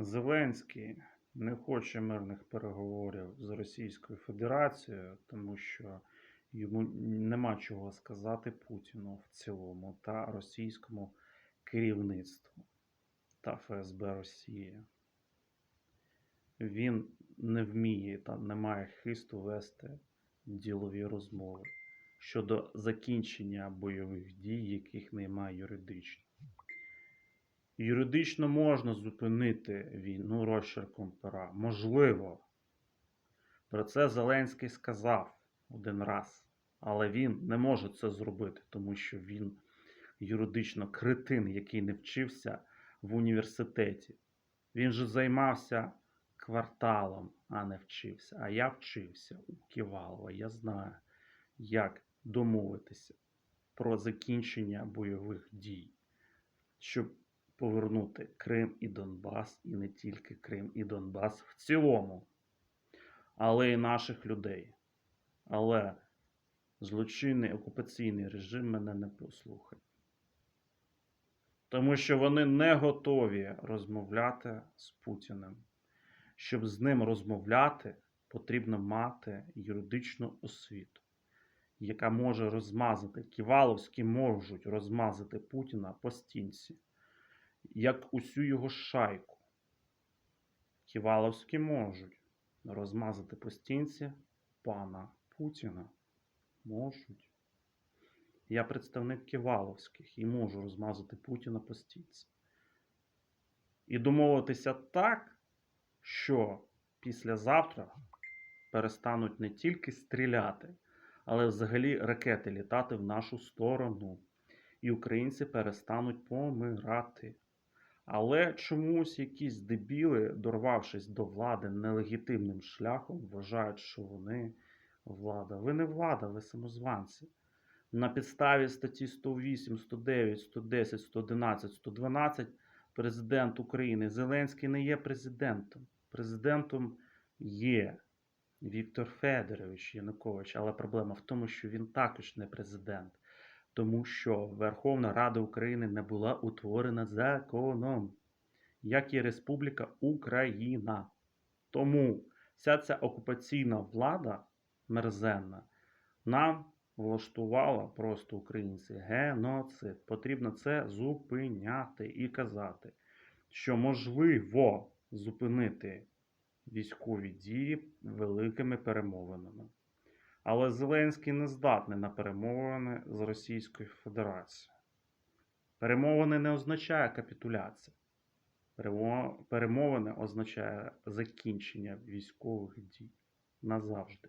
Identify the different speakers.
Speaker 1: Зеленський не хоче мирних переговорів з Російською Федерацією, тому що йому нема чого сказати Путіну в цілому та російському керівництву та ФСБ Росії. Він не вміє та не має хисту вести ділові розмови щодо закінчення бойових дій, яких немає юридично. Юридично можна зупинити війну розчерком пера. Можливо. Про це Зеленський сказав один раз. Але він не може це зробити, тому що він юридично кретин, який не вчився в університеті. Він же займався кварталом, а не вчився. А я вчився у Ківалова. Я знаю, як домовитися про закінчення бойових дій, щоб повернути Крим і Донбас, і не тільки Крим і Донбас в цілому, але й наших людей. Але злочинний окупаційний режим мене не послухає. Тому що вони не готові розмовляти з Путіним. Щоб з ним розмовляти, потрібно мати юридичну освіту, яка може розмазати Ківаловські можуть розмазати Путіна по стінці, як усю його шайку. Ківаловські можуть розмазати по стінці пана Путіна. Можуть. Я представник Ківаловських і можу розмазати Путіна по стінці. І домовитися так, що післязавтра перестануть не тільки стріляти, але взагалі ракети літати в нашу сторону. І українці перестануть помирати. Але чомусь якісь дебіли, дорвавшись до влади нелегітимним шляхом, вважають, що вони влада. Ви не влада, ви самозванці. На підставі статті 108, 109, 110, 111, 112 президент України Зеленський не є президентом. Президентом є Віктор Федорович Янукович, але проблема в тому, що він також не президент, тому що Верховна Рада України не була утворена законом, як і Республіка Україна. Тому вся ця окупаційна влада мерзенна нам влаштувала просто українці геноцид. Потрібно це зупиняти і казати, що можливо зупинити військові дії великими перемовинами. Але Зеленський не здатний на перемовини з Російською Федерацією. Перемовини не означає капітуляція. Перемовини означає закінчення військових дій назавжди.